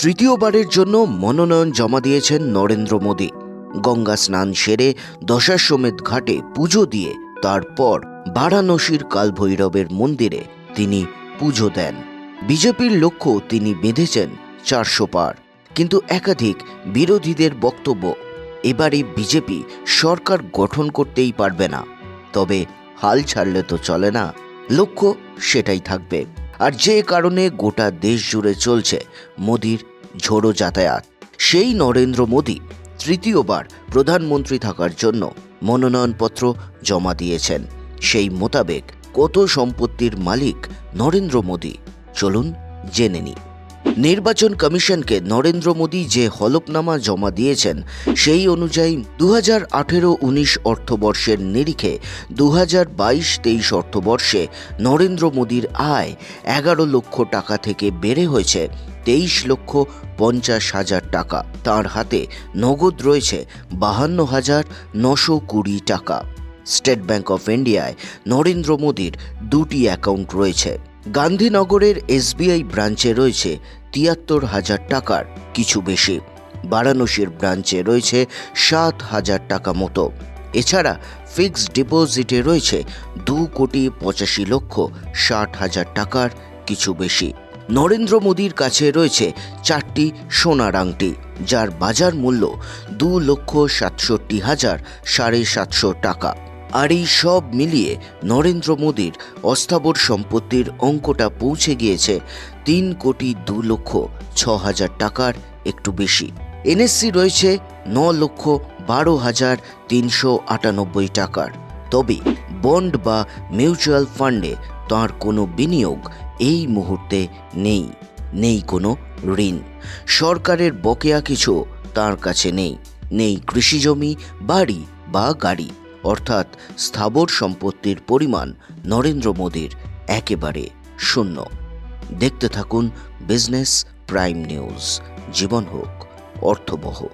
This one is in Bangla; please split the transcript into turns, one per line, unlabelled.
তৃতীয়বারের জন্য মনোনয়ন জমা দিয়েছেন নরেন্দ্র মোদী। গঙ্গা স্নান সেরে দশাশ্বমেধ ঘাটে পুজো দিয়ে তারপর বারাণসীর কালভৈরবের মন্দিরে তিনি পুজো দেন। বিজেপির লক্ষ্য তিনি বেঁধেছেন চারশো পার। কিন্তু একাধিক বিরোধীদের বক্তব্য, এবারে বিজেপি সরকার গঠন করতেই পারবে না। তবে হাল ছাড়লে তো চলে না। লক্ষ্য সেটাই থাকবে। আর যে কারণে গোটা দেশ জুড়ে চলছে মোদির ঝোড়ো যাতায়াত। সেই নরেন্দ্র মোদী তৃতীয়বার প্রধানমন্ত্রী থাকার জন্য মনোনয়নপত্র জমা দিয়েছেন। সেই মোতাবেক কত সম্পত্তির মালিক নরেন্দ্র মোদী? চলুন জেনে নিই। নির্বাচন কমিশনকে নরেন্দ্র মোদী যে হলফনামা জমা দিয়েছেন, সেই অনুযায়ী দু হাজার আঠেরো উনিশ অর্থবর্ষের নিরিখে দু হাজার বাইশ তেইশ অর্থবর্ষে নরেন্দ্র মোদীর আয় এগারো লক্ষ টাকা থেকে বেড়ে হয়েছে, তেইশ লক্ষ পঞ্চাশ হাজার টাকা। তার হাতে নগদ রয়েছে বাহান্ন হাজার নশো কুড়ি টাকা। স্টেট ব্যাংক অফ ইন্ডিয়ায় নরেন্দ্র মোদীর দুটি অ্যাকাউন্ট রয়েছে। গান্ধীনগরের এসবিআই ব্রাঞ্চে রয়েছে তিয়াত্তর হাজার টাকার কিছু বেশি। বারাণসীর ব্রাঞ্চে রয়েছে সাত হাজার টাকা মতো। এছাড়া ফিক্সড ডিপোজিটে রয়েছে দু কোটি পঁচাশি লক্ষ ষাট হাজার টাকার কিছু বেশি। নরেন্দ্র মোদীর কাছে রয়েছে চারটি সোনার আংটি, যার বাজার মূল্য দু লক্ষ সাতষট্টি হাজার সাড়ে সাতশো টাকা। আর এই সব মিলিয়ে নরেন্দ্র মোদীর অস্থাবর সম্পত্তির অঙ্কটা পৌঁছে গিয়েছে তিন কোটি দু লক্ষ ছ হাজার টাকার একটু বেশি। এনএসসি রয়েছে ন লক্ষ বারো হাজার তিনশো আটানব্বই টাকার। তবে বন্ড বা মিউচুয়াল ফান্ডে তার কোনো বিনিয়োগ এই মুহূর্তে নেই নেই কোনো ঋণ। সরকারের বকেয়া কিছু তার কাছে নেই নেই কৃষিজমি বাড়ি বা গাড়ি। অর্থাৎ স্থাবর সম্পত্তির পরিমাণ নরেন্দ্র মোদীর একেবারে শূন্য। দেখতে থাকুন বিজনেস প্রাইম নিউজ। জীবন হোক, অর্থবহ।